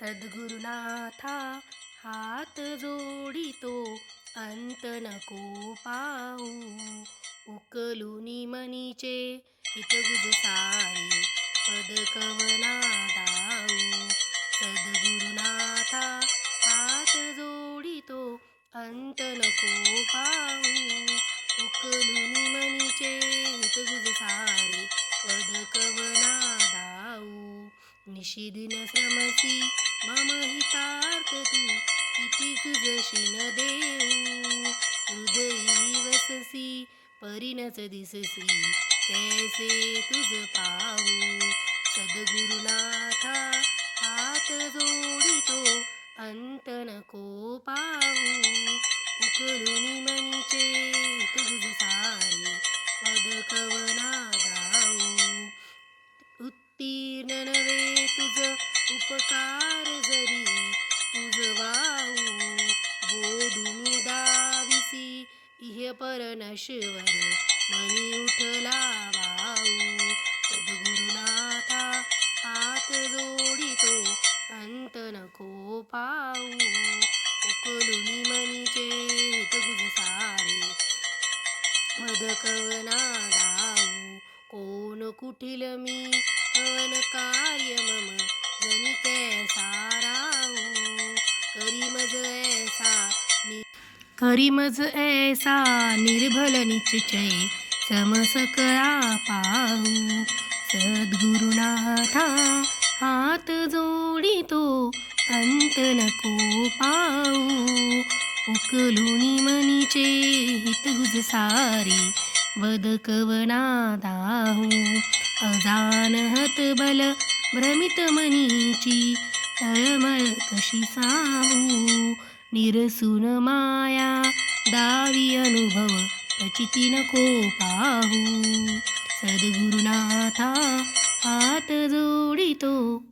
सद्गुरुनाथा हात जोडितो अंत नको पाऊ उकलुनी मनीचे हितगुज सारे पद कवना दाऊ. सद्गुरुनाथा हात जोडितो अंत नको पाऊ उकलुनी मनीचे हितगुज सारे पद कवना दाऊ निशिदिन श्रमसी मम हितार्थ तू किती न देऊ हृदयी वससी परिणच दिससी कैसे तुझ पाहू सद्गुरुनाथा हात जोडितो अंत नको पाहू उकलुनी मनीचे तुझ सारे पद उपकार जरी तुझवाहू बोधुनी दाविसी इह परनश्वर मनी उठला वाऊ सद्गुरुनाथा हात जोडितो अंत नको पाऊ उकलुनी मनीचे हितगुज सारे मदकवना दाऊ कोण कुठील मी कवन कार्य ऐसा मज ऐसा निर्भल निश्चय समसकळा पाहू. सद्गुरुनाथा हात जोडितो अंत नको पाहू. उकलुनी मनीचे हितगुज सारे वद कवना दाहू. अजान हतबल भ्रमित मनीची तळमळ कशी साहू निरसून माया दावी अनुभव प्रचिती नको पाहू. सद्गुरुनाथा हात जोडितो.